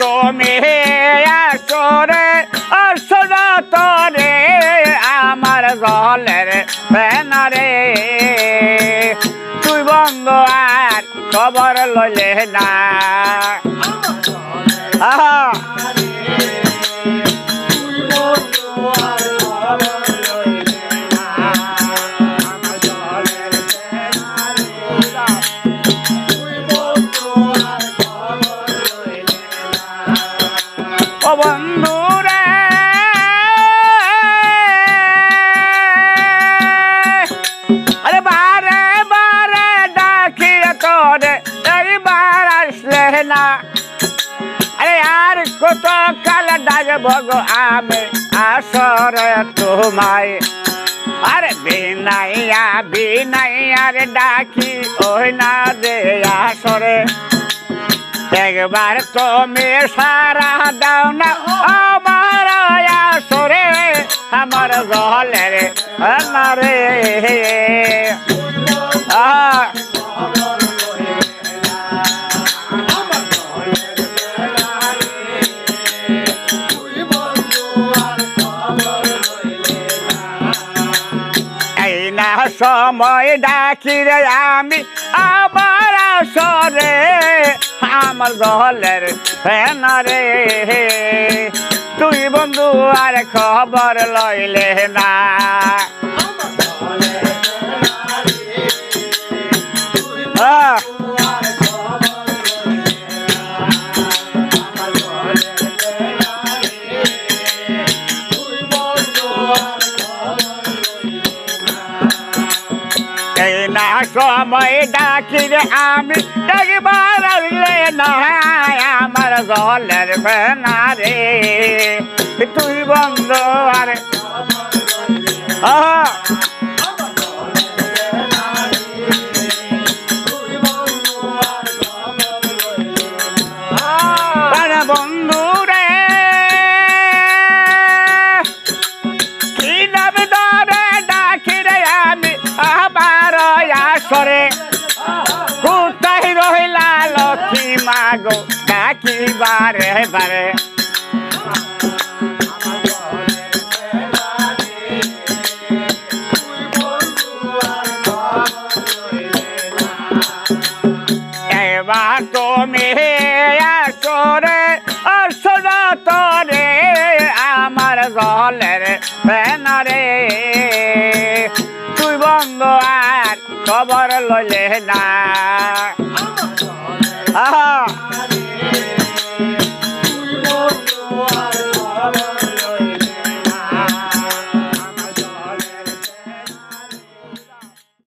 তুমি আসরে আসরা তরে আমার জলের ব্যানারে। তুই বন্ধ আর খবর লইলে না। তোরে এইবার আসলে না। আরে আর কত কাল ডাকব গো আমি, আসরে তোমায়। আরে বিনাইয়া, বিনাইয়ার ডাকি, ওই না দে আসরে। একবার তুমি সারা দাও না আমার আসরে, আমার জলের নারে আহ সময় ডাকি রে আমি আবার আসরে আমার দলের ফেনারে। তুই বন্ধু আর খবর লইলে না। আহ, না সময় ডাকি রে আমি একবার আসলে না আমার জলের ফেনারে তুই বন্ধ আর মাগো, ডাকি বারে বারে। এবার তুমি আসরে আসরা তরে আমার তুই বন্ধ আর খবর লইলে না। Ah!